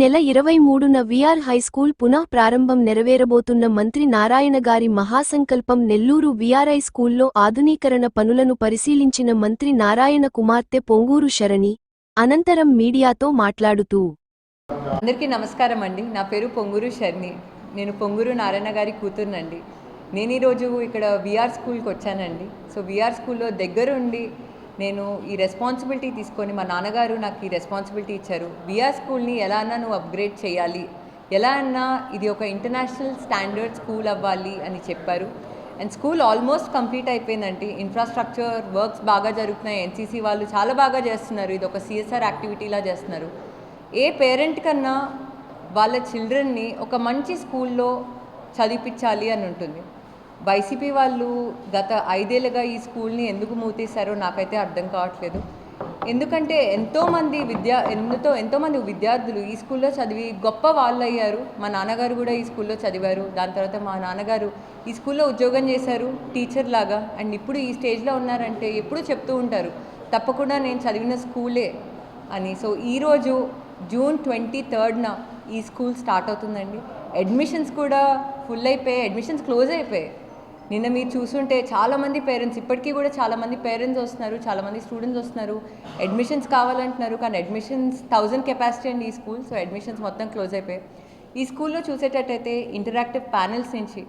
నెల ఇరవై మూడున విఆర్ హైస్కూల్ పునః ప్రారంభం నెరవేరబోతున్న మంత్రి నారాయణ గారి మహాసంకల్పం నెల్లూరు విఆర్ఐ స్కూల్లో ఆధునీకరణ పనులను పరిశీలించిన మంత్రి నారాయణ కుమార్తె పొంగూరు శరణి అనంతరం మీడియాతో మాట్లాడుతూ అందరికీ నమస్కారం అండి. నా పేరు పొంగూరు శరణి. నేను పొంగూరు నారాయణ గారి కూతురునండి. నేను ఈరోజు ఇక్కడ విఆర్ స్కూల్కి వచ్చానండి. సో విఆర్ స్కూల్లో దగ్గరుండి నేను ఈ రెస్పాన్సిబిలిటీ తీసుకొని మా నాన్నగారు నాకు ఈ రెస్పాన్సిబిలిటీ ఇచ్చారు. విఆర్ స్కూల్ని ఎలా అన్నా నువ్వు అప్గ్రేడ్ చేయాలి. ఎలా అన్నా ఇది ఒక ఇంటర్నేషనల్ స్టాండర్డ్ స్కూల్ అవ్వాలి అని చెప్పారు. అండ్ స్కూల్ ఆల్మోస్ట్ కంప్లీట్ అయిపోయిందండి ఇన్ఫ్రాస్ట్రక్చర్ వర్క్స్ బాగా జరుగుతున్నాయి. ఎన్సీసీ వాళ్ళు చాలా బాగా చేస్తున్నారు. ఇది ఒక సిఎస్ఆర్ యాక్టివిటీలా చేస్తున్నారు. ఏ పేరెంట్ కన్నా వాళ్ళ చిల్డ్రన్ని ఒక మంచి స్కూల్లో చదివించాలి అని ఉంటుంది. వైసీపీ వాళ్ళు గత ఐదేళ్ళుగా ఈ స్కూల్ని ఎందుకు మూతేశారో నాకైతే అర్థం కావట్లేదు. ఎందుకంటే ఎంతోమంది విద్యా ఎంతో ఎంతోమంది విద్యార్థులు ఈ స్కూల్లో చదివి గొప్ప వాళ్ళు అయ్యారు మా నాన్నగారు కూడా ఈ స్కూల్లో చదివారు. దాని తర్వాత మా నాన్నగారు ఈ స్కూల్లో ఉద్యోగం చేశారు టీచర్ లాగా. అండ్ ఇప్పుడు ఈ స్టేజ్లో ఉన్నారంటే ఎప్పుడు చెప్తూ ఉంటారు తప్పకుండా నేను చదివిన స్కూలే అని. సో ఈరోజు జూన్ ట్వంటీ థర్డ్న ఈ స్కూల్ స్టార్ట్ అవుతుందండి. అడ్మిషన్స్ కూడా ఫుల్ అయిపోయాయి అడ్మిషన్స్ క్లోజ్ అయిపోయాయి. నిన్న మీరు చూసుంటే చాలామంది పేరెంట్స్ ఇప్పటికీ కూడా చాలామంది పేరెంట్స్ వస్తున్నారు చాలామంది స్టూడెంట్స్ వస్తున్నారు. అడ్మిషన్స్ కావాలంటున్నారు కానీ అడ్మిషన్స్ థౌజండ్ కెపాసిటీ అండి ఈ స్కూల్. సో అడ్మిషన్స్ మొత్తం క్లోజ్ అయిపోయాయి. ఈ స్కూల్లో చూసేటట్టయితే ఇంటరాక్టివ్ ప్యానెల్స్ నుంచి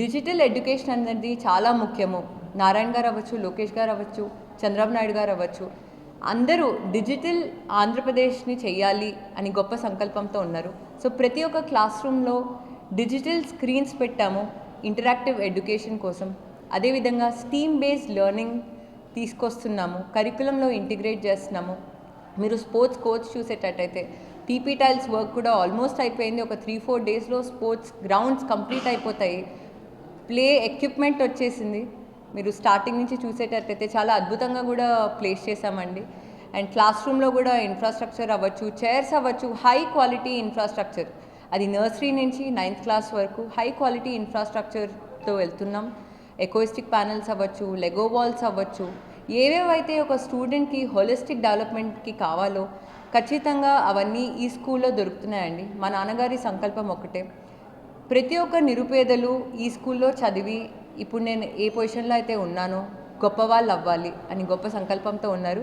డిజిటల్ ఎడ్యుకేషన్ అనేది చాలా ముఖ్యము. నారాయణ గారు అవ్వచ్చు లోకేష్ గారు అవ్వచ్చు చంద్రబాబు నాయుడు గారు అవ్వచ్చు. అందరూ డిజిటల్ ఆంధ్రప్రదేశ్ని చెయ్యాలి అని గొప్ప సంకల్పంతో ఉన్నారు. సో ప్రతి ఒక్క క్లాస్ రూమ్లో డిజిటల్ స్క్రీన్స్ పెట్టాము. ఇంటరాక్టివ్ ఎడ్యుకేషన్ కోసం అదేవిధంగా స్టీమ్ బేస్డ్ లెర్నింగ్ తీసుకొస్తున్నాము కరికులంలో ఇంటిగ్రేట్ చేస్తున్నాము. మీరు స్పోర్ట్స్ కోచ్ చూసేటట్టయితే పీపీ టైల్స్ వర్క్ కూడా ఆల్మోస్ట్ అయిపోయింది. ఒక త్రీ ఫోర్ డేస్లో స్పోర్ట్స్ గ్రౌండ్స్ కంప్లీట్ అయిపోతాయి. ప్లే ఎక్విప్మెంట్ వచ్చేసింది. మీరు స్టార్టింగ్ నుంచి చూసేటట్టయితే చాలా అద్భుతంగా కూడా ప్లేస్ చేశామండి. అండ్ క్లాస్ రూమ్లో కూడా ఇన్ఫ్రాస్ట్రక్చర్ అవ్వచ్చు చైర్స్ అవ్వచ్చు హై క్వాలిటీ ఇన్ఫ్రాస్ట్రక్చర్ అది నర్సరీ నుంచి నైన్త్ క్లాస్ వరకు హై క్వాలిటీ ఇన్ఫ్రాస్ట్రక్చర్తో వెళ్తున్నాం. ఎకోయిస్టిక్ ప్యానెల్స్ అవ్వచ్చు లెగో వాల్స్ అవ్వచ్చు. ఏవేవైతే ఒక స్టూడెంట్కి హోలిస్టిక్ డెవలప్మెంట్కి కావాలో ఖచ్చితంగా అవన్నీ ఈ స్కూల్లో దొరుకుతున్నాయండి. మా నాన్నగారి సంకల్పం ఒకటే ప్రతి ఒక్క నిరుపేదలు ఈ స్కూల్లో చదివి ఇప్పుడు నేను ఏ పొజిషన్లో అయితే ఉన్నానో గొప్ప వాళ్ళు అవ్వాలి అని గొప్ప సంకల్పంతో ఉన్నారు.